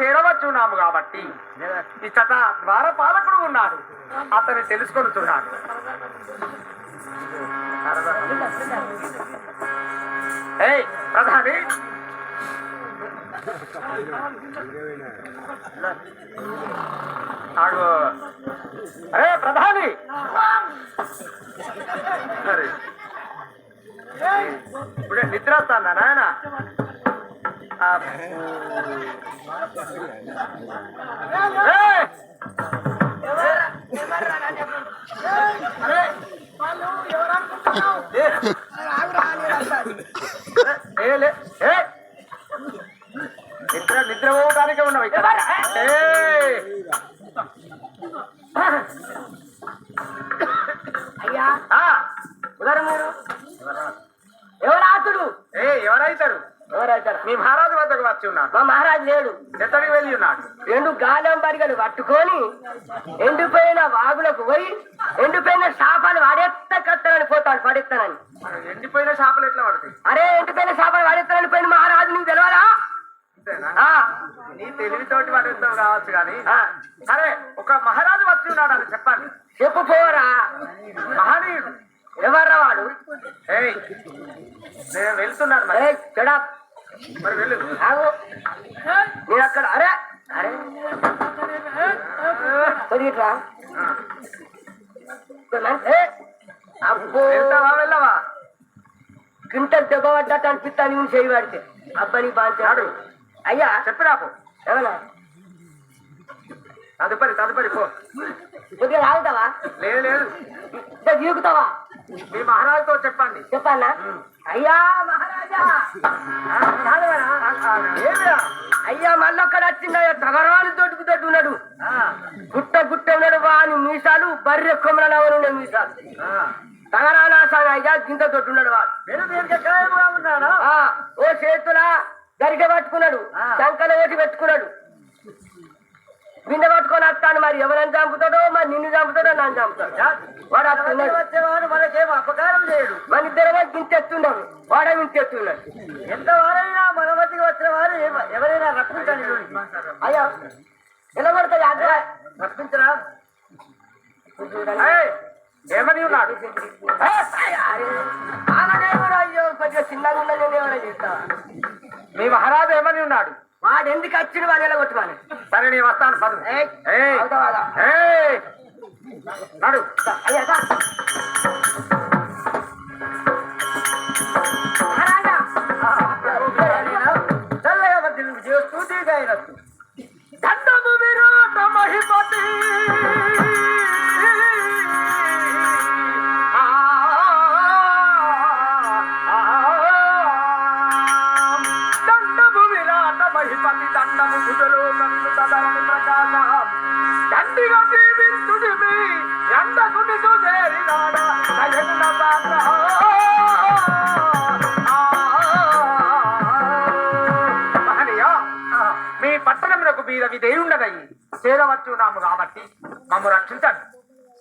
చేరవచ్చున్నాము కాబట్టి. ఇచ్చట ద్వారపాలకుడు ఉన్నాడు. అతన్ని తెలుసుకొనుతున్నాడు ఏయ్ ప్రధాని! ఆడు అరే ప్రధాని! సరే. ఇప్పుడే నిద్ర వస్తుందా నాయన? ఏ! నిద్ర నిద్ర పోవడానికే ఉన్నావు ఇక్కడ! అయ్యా ఆ, ఉదరం మీరు ఎవరు ఆతుడు ఏ ఎవరైతారు మీ మహారాజు వద్దకు వచ్చి ఉన్నాడు మా మహారాజు లేడు. ఎత్తడికి వెళ్ళి ఉన్నాడు రెండు గాలం బరిగలు పట్టుకొని ఎండిపోయిన వాగులకు పోయి ఎండిపోయిన శాపాలు వాడెత్త కత్తనని పోతాడు పడెత్తానని. ఎండిపోయిన చేపలు ఎట్లా పడతాయి? అరే ఎండిపోయిన శాపాలు వాడెత్తానని పోయిన మహారాజు నీకు తెలవాలా నీ తెలివితోటి పడేస్తావు కావచ్చు కానీ. సరే ఒక మహారాజు వచ్చి ఉన్నాడు అని చెప్పండి. చెప్పు పోరా. మహనీయుడు. ఎవర్రా వాడు? నేను వెళ్తున్నాను మరి ఏయ్, చెడప్ మరి వెళ్ళు ఆగు నేను అక్కడ అరే అరే తొలగిట్రా ఆ. ఏ, అబ్బో వెళ్తావా వెళ్ళవా క్వింటల్ దెబ్బ పడ్డట్టు అనిపిస్తా నేను చేయి పడితే అబ్బాయి బాంచాడు అయ్యా చెప్పి రాపు ఏమన్నా తదుపరి తదుపరి పో. కొద్దిగా తాగుతావా? లేదు లేదు. ఇంకా జీకుతావా? మీ మహారాజుతో చెప్పండి. చెప్పాలా? అయ్యా మహారాజా? అయ్యా మళ్ళొక్కడ వచ్చిందయ్యా తగరాలు దొడ్డుకు దొడ్డు ఉన్నాడు. గుట్ట గుట్ట ఉన్నాడు వాని మీసాలు బర్రె కొమ్మల మీసాలు. తగరాలా సాగు గింత ఉన్నాడు వాడు. ఓ చేతులా గరిక పట్టుకున్నాడు. ఆ. చంకల ఓటి పెట్టుకున్నాడు. బిందె పట్టుకొని వస్తాను మరి. ఎవరైనా చంపుతాడో మరి నిన్ను చంపుతాడో నన్ను చంపుతాడు. వాడు వస్తున్నాడు. వచ్చేవాడు మనకేం అపకారం చేయడు మన ఇద్దరు గింతెత్తున్నాడు వాడే వింతెత్తున్నాడు ఎంత వారైనా మన మధ్యకి వచ్చిన వారు ఎవ- ఎవరైనా రక్షించండి అయ్యా. అదే రక్షించరా ఏయ్, ఏమని ఉన్నాడు? అయ్యో కొద్దిగా చిన్నగా ఉన్నా నేను ఏమైనా చేస్తావా? మీ మహారాజు ఏమని ఉన్నాడు? వాడు ఎందుకు వచ్చిన వాడు ఎలా కొట్టుకోవాలి సరే నీ వస్తాను పదు. నడు. అయ్యా మీద విధేయుండదయ్యి చేరవచ్చున్నాము కాబట్టి మమ్ము రక్షించండి.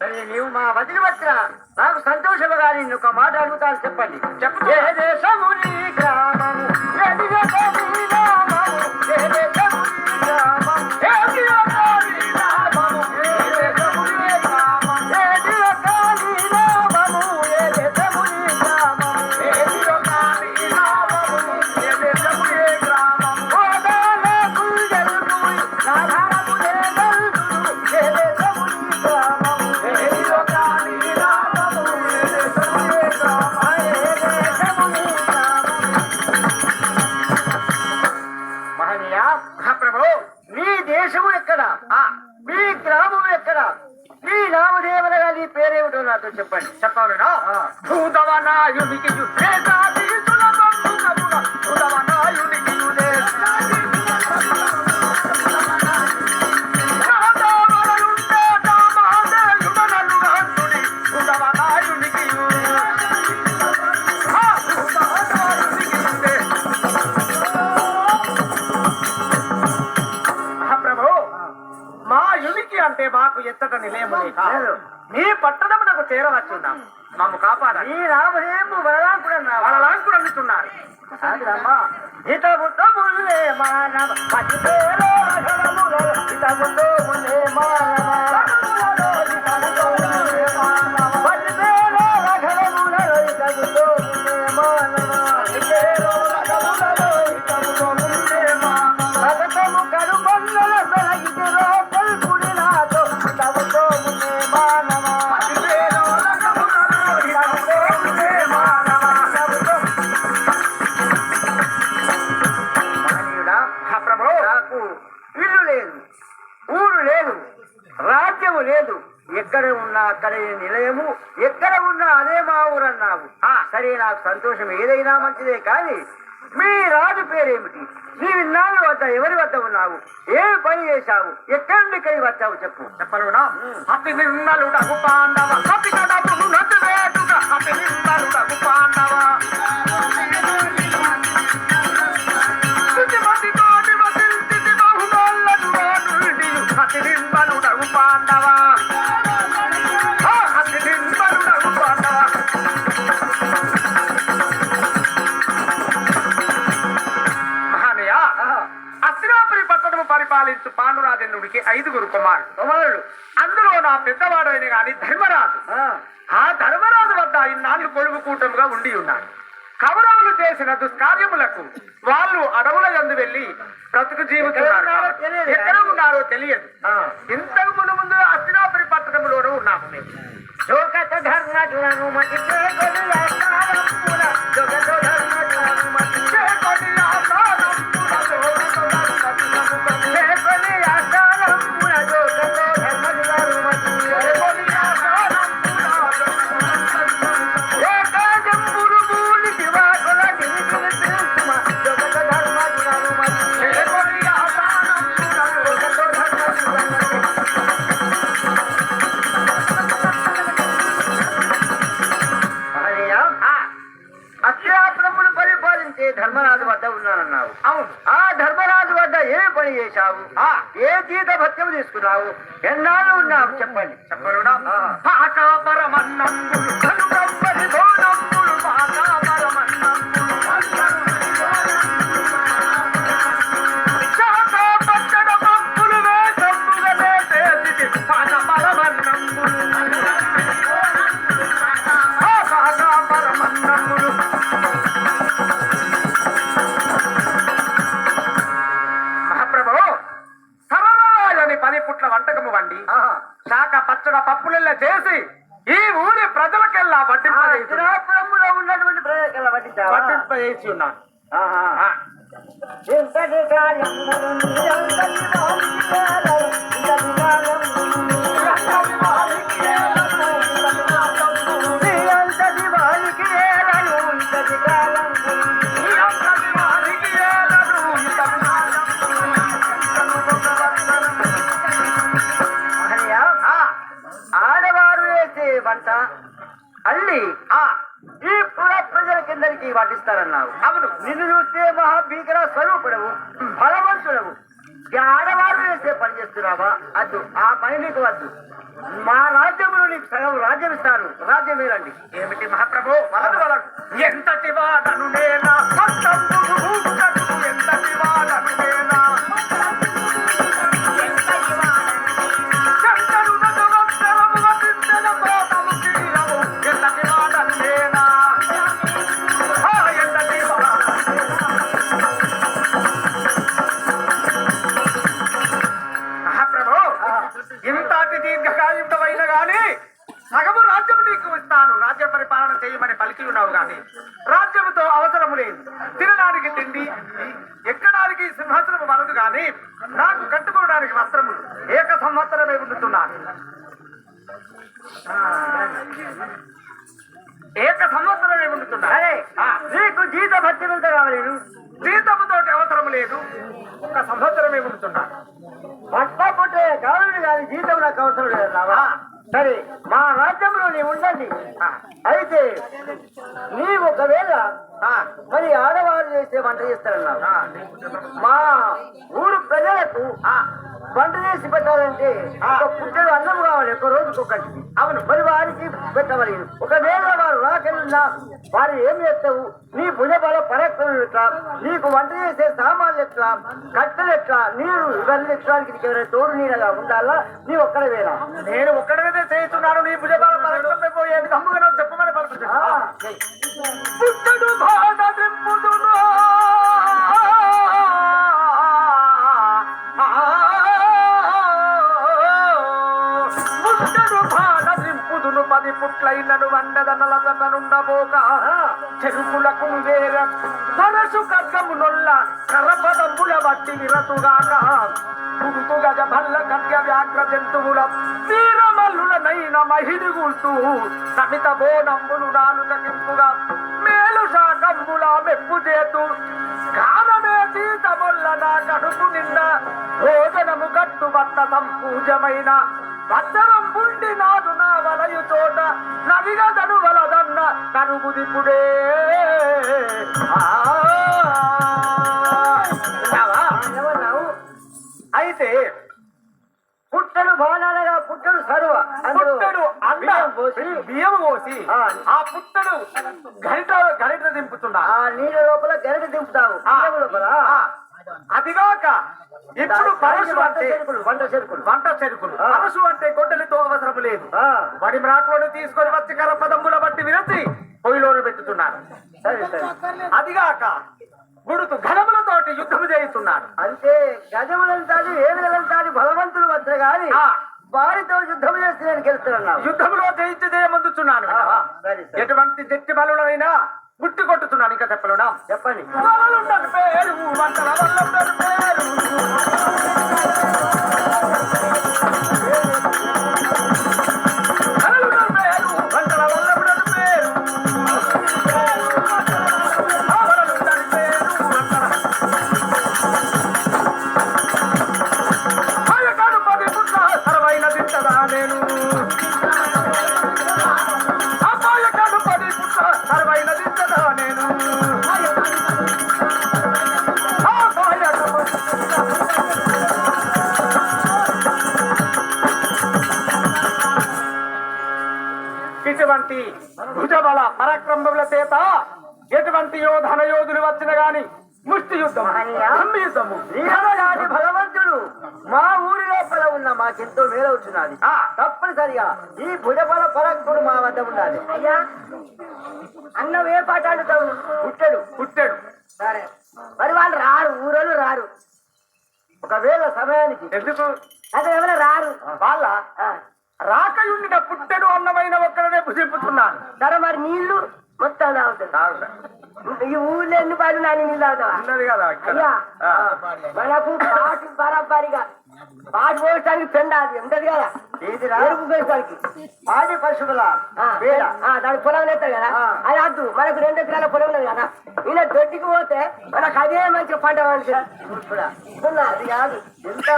సరే నీవు మా వదిలి వచ్చిన నాకు సంతోషముగా నేను ఒక మాట అడుగుతాను చెప్పండి. చెప్పు. ఏ దేశము నీ గ్రామము చేరవచ్చున్నాం మమ్ము కాపాడాలి. అందుతున్నారు మానవ. హితముతో ముల్లే ఎక్కడ అక్కడే నిలయము ఎక్కడ ఉన్నా అదే మా ఊరు అన్నావు సరే నాకు సంతోషం ఏదైనా మంచిదే కానీ మీ రాజు పేరేమిటి? నీ విన్నాళ్ళ వద్ద ఎవరి వద్ద ఉన్నావు? ఏ పని చేశావు? ఎక్కడి నుండి ఇక్కడికి వచ్చావు చెప్పు. చెప్పలుడా అతి నిన్నలుడగు పాండవ అతి కడపును నటు వేటుగా అతి పాండవ. ధర్మరాజు వద్ద ఇన్నాళ్ళు కొడుకు కూటముగా ఉండి ఉన్నాడు కౌరవులు చేసిన దుష్కార్యములకు వాళ్ళు అడవుల యందు వెళ్ళి బ్రతుకు జీవితున్నారు ఎక్కడ ఉన్నారో. తెలియదు. ఇంతకు ముందు ముందు అస్తినాపురి పట్టణంలోనూ ఉన్నాము మేము జోగత మతికే కొలుయాకారమున. జోగత ధర్మజులను మతికే జీత భత్యం తీసుకున్నావు. ఎన్నాళ్ళు ఉన్నావు చెప్పండి. చెప్పరుడా. పాకాపరమన్నంబులు దోనంబులు పాకాపరమన్నంబులు. పచ్చడ పప్పులెల్ల చేసి ఈ ఊరి ప్రజలకెల్లా వడ్డింపజేసి ఉన్నటువంటి ప్రజల పట్టించావా వడ్డింపజేసి ఉన్నాను ఇంతటి కాలమును మా రాజ్యంలో నీకు సగం రాజ్యం ఇస్తాను రాజ్యం ఏమిటి మహాప్రభు? వలదు వలదు ఎంతటి వాడను నీకు ఇస్తాను. రాజ్య పరిపాలన చేయమని పలికి ఉన్నావు గాని రాజ్యముతో అవసరము లేదు. తినడానికి తిండి ఎక్కడానికి సింహాసనము వలదు గాని నాకు కట్టుకోవడానికి వస్త్రము ఏక సంవత్సరమే ఉండుతున్నాను. ఏక సంవత్సరమే ఉండుతున్నాను. సరే ఆ. నీకు జీత భత్యమంతా కావాలి జీతముతో అవసరం లేదు. ఒక సంవత్సరమే ఉండుతున్నాను. పట్ట పుట్టే కావాలి కానీ జీతం నాకు అవసరం ఆ. సరే మా రాజ్యంలో నీవు ఉండండి. అయితే నీ ఒకవేళ మరి ఆడవారు చేసే వంట చేస్తారన్నావు ఆ, మా ఊరు ప్రజలకు వంట చేసి పెట్టాలంటే. ఒక పుట్టెడు అన్నం కావాలి ఒక రోజుకి ఒకటి ఆ, అవును. మరి వారికి పెట్టవలేదు ఒకవేళ వారు రాకెళ్ళినా వారు ఏం చేస్తావు? నీ భుజబల పరక్రమం ఎట్లా నీకు వంట చేసే సామాన్లు ఎట్లా కట్టెలు ఎట్లా నీరు ఇవన్నీ నీకు ఎవరైనా తోడు నీడగా ఉండాలా? నీ ఒక్కడే వేలా నేను ఒక్కడైతే చేస్తున్నాను నీ భుజబాల పరక్రమే పోయేది. తమ్ముగా చెప్పమని పలుకుతున్నా దింపుదును పుట్లైనను వండదనలదనుండబోక చెరుకులకు వేర తరసు కగ్గము నొల్ల కరపదముల బట్టి విరతుగాక. గుర్తు గజ భల్ల ఖడ్గ వ్యాఘ్ర జంతువుల వీరమల్లులనైన మహిది గుర్తు సమిత బోనమ్ములు నాలుక కింపుగా మేలు శాకంబుల మెప్పు చేతు. గానమే సీతముల్ల నా కడుపు నిండా. భోజనము కట్టుబట్ట సంపూజమైన. భద్రం పుండి నా తను వలదన్న కనుగుదిపుడే ఏమన్నావు అయితే పుట్టడు బాణాలగా పుట్టడు సరువ పుట్టడు అన్న. పోసి బియ్యం పోసి ఆ. పుట్టడు గరిట గరిట దింపుతున్నా. ఆ నీళ్ళ లోపల గరిట దింపుతావు. లోపల. అదిగాక ఇప్పుడు పరసు అంటే వంట చెరుకులు. వంట చెరుకులు. పరసు అంటే గొడ్డలితో లేదు. వడి మ్రాకులను తీసుకొని వచ్చి కరపదమ్ముల బట్టి విరచి పొయ్యిలోను పెట్టుతున్నాడు. సరే సరే. అదిగాక గుడుతు ఘనములతోటి యుద్ధము చేస్తున్నాడు అంటే గజములంతాది ఏనుగలంతాది బలవంతులు వచ్చారు కానీ ఆ. వారితో యుద్ధం చేసి నేను గెలుస్తున్నాను యుద్ధంలో జయించి జయమందుతున్నాను. ఎటువంటి జట్టి బలుడైనా గుట్టి కొట్టుతున్నాను ఇంకా చెప్పలునా? చెప్పండి. పేరు వంటల పేరు. ఇటువంటి భుజబల పరాక్రమముల చేత ఎటువంటి యోధన యోధులు వచ్చిన గాని ముష్టి యుద్ధం యుద్ధము. బలవంతుడు మా ఊరి లోపల ఉన్న మాకెంతో మేలవుతున్నది ఆ. తప్పనిసరిగా ఈ భుజబల పరక్తుడు మా వద్ద ఉండాలి. అయ్యా అన్నం ఏ పాట ఆడుతావు పుట్టడు పుట్టాడు. సరే మరి వాళ్ళు రారు ఊరోళ్ళు రారు. ఒకవేళ సమయానికి ఎందుకు అదే ఎవరు రారు? వాళ్ళ. రాకయుండిన పుట్టెడు అన్నమైన ఒక్కడనే భుజింపుతున్నాను సరే మరి నీళ్ళు మొత్తం ఈ ఊళ్ళో ఎన్ని పది నాని నీళ్ళు తాగుతావా? కదా. మనకు పాటు బరాబరిగా పాటు పోయడానికి పెండ అది ఉంటది కదా? ఎరుపు పోయడానికి పాడి పశువుల పేడ? దాని పొలం ఎత్తారు కదా. అది అద్దు మనకు రెండు ఎకరాల పొలం ఉన్నది కదా? ఈయన దొడ్డికి పోతే మనకు అదే మంచి పంట పండుతుంది. అది కాదు. ఎంత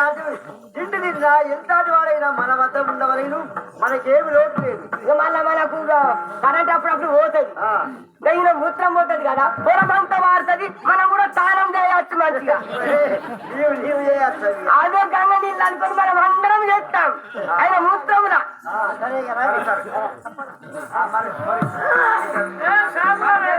తిండి తిన్నా ఎంత వాడైనా మన వద్ద ఉండవలేను. మనకేమి లోటు లేదు. ఇక మళ్ళా మనకు కరెంట్ అప్పుడప్పుడు పోతుంది. ఈయన మూత్రం పోతుంది కదా పొలం అంతా మారుతుంది మనం కూడా స్నానం చేయవచ్చు మంచిగా. అదే. గంగ నీళ్ళు అనుకుని మనం అందరం చేస్తాం. ఆయన మూత్రమున. అరే